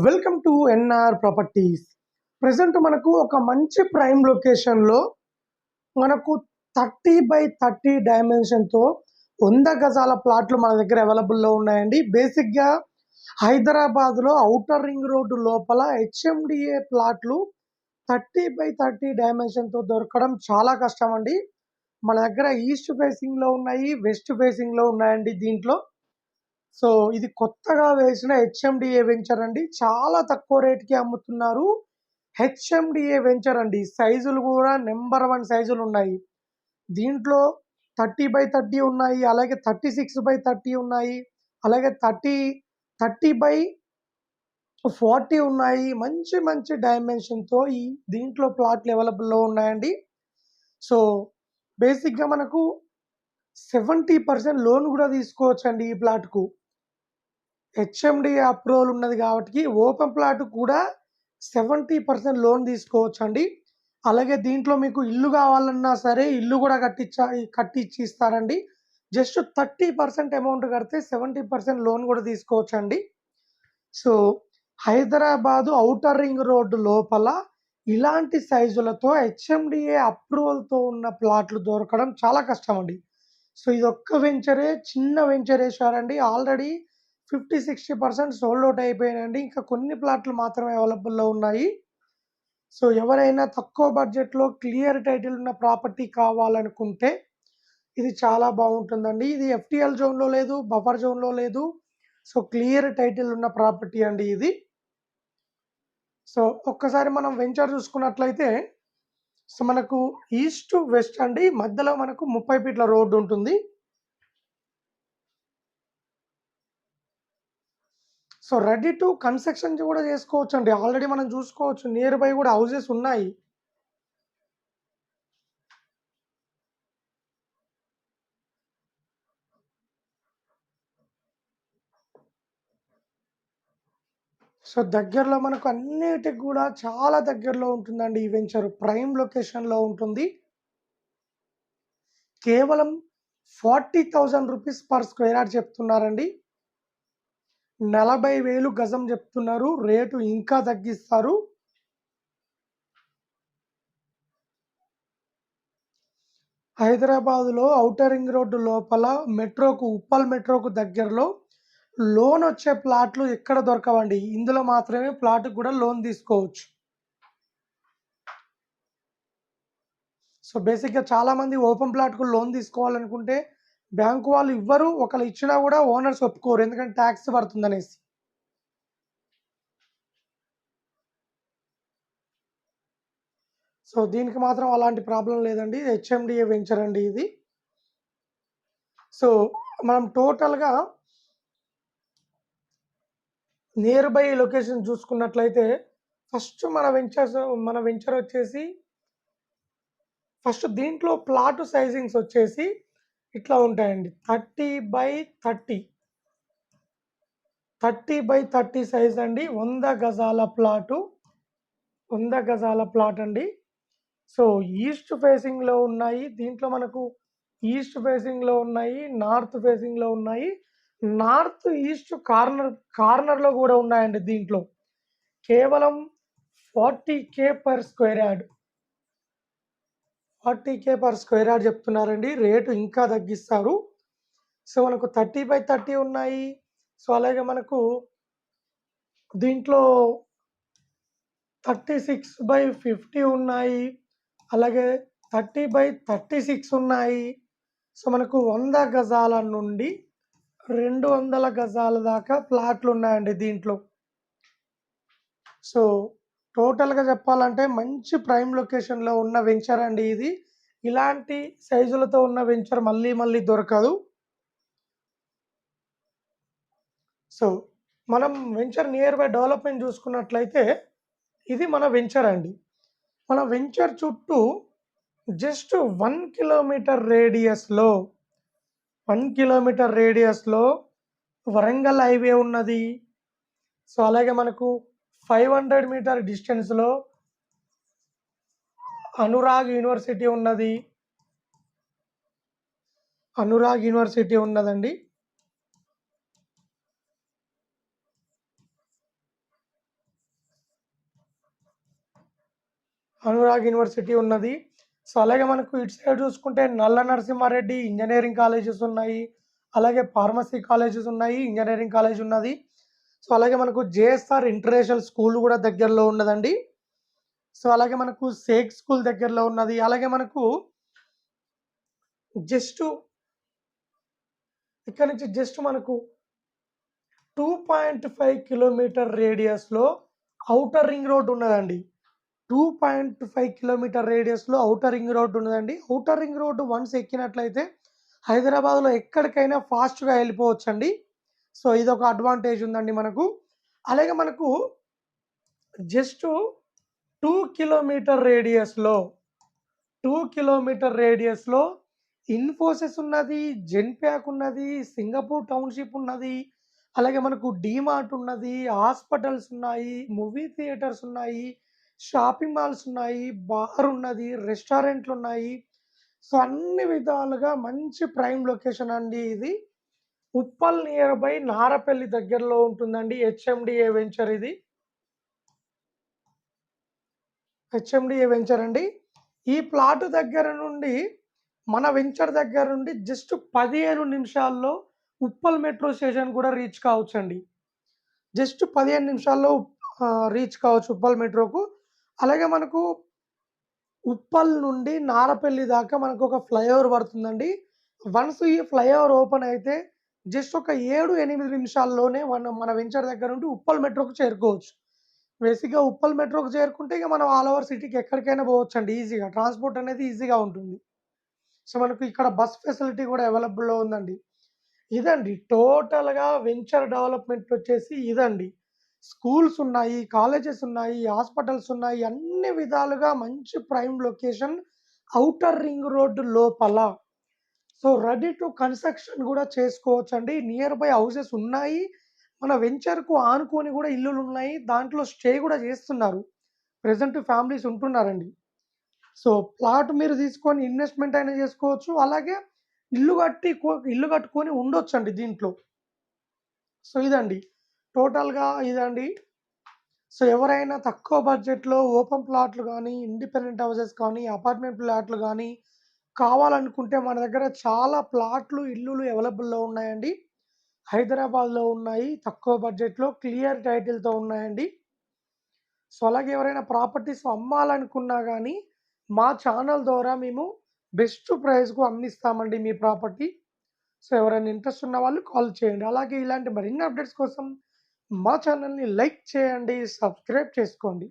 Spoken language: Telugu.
Welcome to NR properties. Present మనకు ఒక మంచి ప్రైమ్ లొకేషన్లో మనకు థర్టీ బై థర్టీ డైమెన్షన్తో వంద గజాల ప్లాట్లు మన దగ్గర అవైలబుల్లో ఉన్నాయండి. బేసిక్గా హైదరాబాద్లో ఔటర్ రింగ్ రోడ్డు లోపల హెచ్ఎండిఏ ప్లాట్లు థర్టీ బై థర్టీ డైమెన్షన్తో దొరకడం చాలా కష్టం అండి మన దగ్గర ఈస్ట్ ఫేసింగ్లో ఉన్నాయి వెస్ట్ ఫేసింగ్లో ఉన్నాయండి దీంట్లో. సో ఇది కొత్తగా వేసిన హెచ్ఎండిఏ వెంచర్ అండి. చాలా తక్కువ రేట్కి అమ్ముతున్నారు. హెచ్ఎండిఏ వెంచర్ అండి. సైజులు కూడా నెంబర్ వన్ సైజులు ఉన్నాయి. దీంట్లో థర్టీ బై థర్టీ ఉన్నాయి. అలాగే థర్టీ సిక్స్ బై థర్టీ ఉన్నాయి. అలాగే థర్టీ థర్టీ బై ఫార్టీ ఉన్నాయి. మంచి మంచి డైమెన్షన్తో ఈ దీంట్లో ప్లాట్లు అవైలబుల్లో ఉన్నాయండి. సో బేసిక్గా మనకు సెవెంటీ పర్సెంట్ లోన్ కూడా తీసుకోవచ్చండి ఈ ప్లాట్కు. హెచ్ఎండి అప్రూవల్ ఉన్నది కాబట్టి ఓపెన్ ప్లాట్ కూడా సెవెంటీ పర్సెంట్ లోన్ తీసుకోవచ్చు అండి అలాగే దీంట్లో మీకు ఇల్లు కావాలన్నా సరే ఇల్లు కూడా కట్టించా కట్టించి ఇస్తారండి జస్ట్ థర్టీ పర్సెంట్ అమౌంట్ కడితే సెవెంటీ పర్సెంట్ లోన్ కూడా తీసుకోవచ్చు అండి so Hyderabad outer ring road లోపల ఇలాంటి సైజులతో హెచ్ఎండిఏ అప్రూవల్తో ఉన్న ప్లాట్లు దొరకడం చాలా కష్టం అండి సో ఇది ఒక్క వెంచరే చిన్న వెంచర్ వేసారండి already fifty sixty percent sold out అయిపోయాయండి ఇంకా కొన్ని ప్లాట్లు మాత్రమే అవైలబుల్లో ఉన్నాయి. సో ఎవరైనా తక్కువ బడ్జెట్లో క్లియర్ టైటిల్ ఉన్న ప్రాపర్టీ కావాలనుకుంటే ఇది చాలా బాగుంటుందండి. ఇది ఎఫ్టీఎల్ జోన్లో లేదు బఫర్ జోన్లో లేదు. సో క్లియర్ టైటిల్ ఉన్న ప్రాపర్టీ అండి ఇది. సో ఒక్కసారి మనం వెంచర్ చూసుకున్నట్లయితే సో మనకు ఈస్ట్ వెస్ట్ అండి. మధ్యలో మనకు ముప్పై ఫీట్ల రోడ్డు ఉంటుంది. సో రెడీ టు కన్స్ట్రక్షన్ కూడా చేసుకోవచ్చు అండి ఆల్రెడీ మనం చూసుకోవచ్చు. నియర్ బై కూడా హౌసెస్ ఉన్నాయి. సో దగ్గరలో మనకు అన్నిటికి కూడా చాలా దగ్గరలో ఉంటుందండి ఈ వెంచర్ ప్రైమ్ లొకేషన్లో ఉంటుంది. కేవలం forty thousand rupees per square yard చెప్తున్నారండి. నలభై వేలు గజం చెప్తున్నారు రేటు ఇంకా తగ్గిస్తారు. హైదరాబాదులో ఔటర్ రింగ్ రోడ్డు లోపల మెట్రోకు ఉప్పల్ మెట్రోకు దగ్గరలో లోన్ వచ్చే ప్లాట్లు ఎక్కడ దొరకవండి? ఇందులో మాత్రమే ప్లాట్ కూడా లోన్ తీసుకోవచ్చు. సో బేసిక్గా చాలామంది ఓపెన్ ప్లాట్కు లోన్ తీసుకోవాలనుకుంటే బ్యాంకు వాళ్ళు ఇవ్వరు ఒకళ్ళు ఇచ్చినా కూడా ఓనర్స్ ఒప్పుకోరు ఎందుకంటే ట్యాక్స్ పడుతుందనేసి సో దీనికి మాత్రం అలాంటి ప్రాబ్లం లేదండి. హెచ్ఎండిఏ వెంచర్ అండి ఇది. సో మనం టోటల్గా నియర్ బై లొకేషన్ చూసుకున్నట్లయితే ఫస్ట్ మన వెంచర్స్ మన వెంచర్ వచ్చేసి ఫస్ట్ దీంట్లో ప్లాట్ సైజింగ్స్ వచ్చేసి ఇట్లా ఉంటాయండి. Thirty by thirty. Thirty by thirty size అండి. వంద గజాల ప్లాటు. వంద గజాల ప్లాట్ అండి. సో ఈస్ట్ ఫేసింగ్లో ఉన్నాయి. దీంట్లో మనకు ఈస్ట్ ఫేసింగ్లో ఉన్నాయి. నార్త్ ఫేసింగ్లో ఉన్నాయి. నార్త్ ఈస్ట్ కార్నర్ కార్నర్లో కూడా ఉన్నాయండి దీంట్లో. కేవలం forty K per square yard. Forty K per square yard చెప్తున్నారండి. రేటు ఇంకా తగ్గిస్తారు. సో మనకు థర్టీ బై థర్టీ ఉన్నాయి. సో అలాగే మనకు దీంట్లో థర్టీ సిక్స్ బై ఫిఫ్టీ ఉన్నాయి. అలాగే థర్టీ బై థర్టీ సిక్స్ ఉన్నాయి. సో మనకు వంద గజాల నుండి రెండు వందల గజాల దాకా ప్లాట్లు ఉన్నాయండి దీంట్లో. సో టోటల్గా చెప్పాలంటే మంచి ప్రైమ్ లొకేషన్లో ఉన్న వెంచర్ అండి ఇది. ఇలాంటి సైజులతో ఉన్న వెంచర్ మళ్ళీ మళ్ళీ దొరకదు. సో మనం వెంచర్ నియర్ బై డెవలప్మెంట్ చూసుకున్నట్లయితే ఇది మన వెంచర్ అండి. మన వెంచర్ చుట్టూ జస్ట్ వన్ కిలోమీటర్ రేడియస్లో వన్ కిలోమీటర్ రేడియస్లో వరంగల్ హైవే ఉన్నది. సో అలాగే మనకు ఫైవ్ హండ్రెడ్ మీటర్ డిస్టెన్స్లో అనురాగ్ యూనివర్సిటీ ఉన్నది. అనురాగ్ యూనివర్సిటీ ఉన్నదండి. అనురాగ్ యూనివర్సిటీ ఉన్నది. సో అలాగే మనకు ఇటు సైడ్ చూసుకుంటే నల్ల నరసింహారెడ్డి ఇంజనీరింగ్ కాలేజెస్ ఉన్నాయి. అలాగే ఫార్మసీ కాలేజెస్ ఉన్నాయి ఇంజనీరింగ్ కాలేజ్ ఉన్నది. సో అలాగే మనకు జేఎస్ఆర్ ఇంటర్నేషనల్ స్కూల్ కూడా దగ్గరలో ఉన్నదండి. సో అలాగే మనకు సేక్ స్కూల్ దగ్గరలో ఉన్నది. అలాగే మనకు జస్ట్ ఇక్కడ నుంచి జస్ట్ మనకు టూ పాయింట్ ఫైవ్ కిలోమీటర్ రేడియస్లో అవుటర్ రింగ్ రోడ్ ఉన్నదండి. టూ పాయింట్ ఫైవ్ కిలోమీటర్ రేడియస్లో అవుటర్ రింగ్ రోడ్ ఉన్నదండి. అవుటర్ రింగ్ రోడ్డు వన్స్ ఎక్కినట్లయితే హైదరాబాద్లో ఎక్కడికైనా ఫాస్ట్గా వెళ్ళిపోవచ్చండి. సో ఇది ఒక అడ్వాంటేజ్ ఉందండి మనకు. అలాగే మనకు జస్ట్ టూ కిలోమీటర్ రేడియస్లో టూ కిలోమీటర్ రేడియస్లో ఇన్ఫోసిస్ ఉన్నది జెన్ప్యాక్ ఉన్నది సింగపూర్ టౌన్షిప్ ఉన్నది అలాగే మనకు డీమార్ట్ ఉన్నది హాస్పిటల్స్ ఉన్నాయి మూవీ థియేటర్స్ ఉన్నాయి షాపింగ్ మాల్స్ ఉన్నాయి బార్ ఉన్నది రెస్టారెంట్లు ఉన్నాయి. సో అన్ని విధాలుగా మంచి ప్రైమ్ లొకేషన్ అండి ఇది. ఉప్పల్ నియర్ బై నారపల్లి దగ్గరలో ఉంటుందండి. హెచ్ఎండిఏ వెంచర్ ఇది. హెచ్ఎండిఏ వెంచర్ అండి. ఈ ప్లాట్ దగ్గర నుండి మన వెంచర్ దగ్గర నుండి జస్ట్ పదిహేను నిమిషాల్లో ఉప్పల్ మెట్రో స్టేషన్ కూడా రీచ్ కావచ్చు అండి జస్ట్ పదిహేను నిమిషాల్లో రీచ్ కావచ్చు ఉప్పల్ మెట్రోకు అలాగే మనకు ఉప్పల్ నుండి నారపల్లి దాకా మనకు ఒక ఫ్లైఓవర్ పడుతుందండి. వన్స్ ఈ ఫ్లైఓవర్ ఓపెన్ అయితే జస్ట్ ఒక ఏడు ఎనిమిది నిమిషాల్లోనే మన మన వెంచర్ దగ్గర నుండి ఉప్పల్ మెట్రోకు చేరుకోవచ్చు. బేసిక్గా ఉప్పల్ మెట్రోకి చేరుకుంటే ఇక మనం ఆల్ ఓవర్ సిటీకి ఎక్కడికైనా పోవచ్చు అండి ఈజీగా. ట్రాన్స్పోర్ట్ అనేది ఈజీగా ఉంటుంది. సో మనకు ఇక్కడ బస్ ఫెసిలిటీ కూడా అవైలబుల్లో ఉందండి. ఇదండి టోటల్గా వెంచర్ డెవలప్మెంట్ వచ్చేసి ఇదండి. స్కూల్స్ ఉన్నాయి కాలేజెస్ ఉన్నాయి హాస్పిటల్స్ ఉన్నాయి అన్ని విధాలుగా మంచి prime location outer ring road లోపల సో రెడీ టు కన్స్ట్రక్షన్ కూడా చేసుకోవచ్చు అండి నియర్ బై హౌసెస్ ఉన్నాయి. మన వెంచర్కు ఆనుకొని కూడా ఇల్లులు ఉన్నాయి. దాంట్లో స్టే కూడా చేస్తున్నారు. ప్రజెంట్ ఫ్యామిలీస్ ఉంటున్నారండి. సో ప్లాట్ మీరు తీసుకొని ఇన్వెస్ట్మెంట్ అయినా చేసుకోవచ్చు. అలాగే ఇల్లు కట్టి కో- ఇల్లు కట్టుకొని ఉండొచ్చు అండి దీంట్లో. సో ఇదండి. టోటల్గా ఇదండి. సో ఎవరైనా తక్కువ బడ్జెట్లో ఓపెన్ ప్లాట్లు కానీ ఇండిపెండెంట్ హౌసెస్ కానీ అపార్ట్మెంట్ ప్లాట్లు కానీ కావాలనుకుంటే మన దగ్గర చాలా ప్లాట్లు ఇల్లులు అవైలబుల్లో ఉన్నాయండి. హైదరాబాద్లో ఉన్నాయి తక్కువ బడ్జెట్లో క్లియర్ టైటిల్తో ఉన్నాయండి. సో అలాగే ఎవరైనా ప్రాపర్టీస్ అమ్మాలనుకున్నా కానీ మా ఛానల్ ద్వారా మేము బెస్ట్ ప్రైస్కు అమ్మిస్తామండి మీ ప్రాపర్టీ. సో ఎవరైనా ఇంట్రెస్ట్ ఉన్న వాళ్ళు కాల్ చేయండి. అలాగే ఇలాంటి మరిన్ని అప్డేట్స్ కోసం మా ఛానల్ని లైక్ చేయండి సబ్స్క్రైబ్ చేసుకోండి.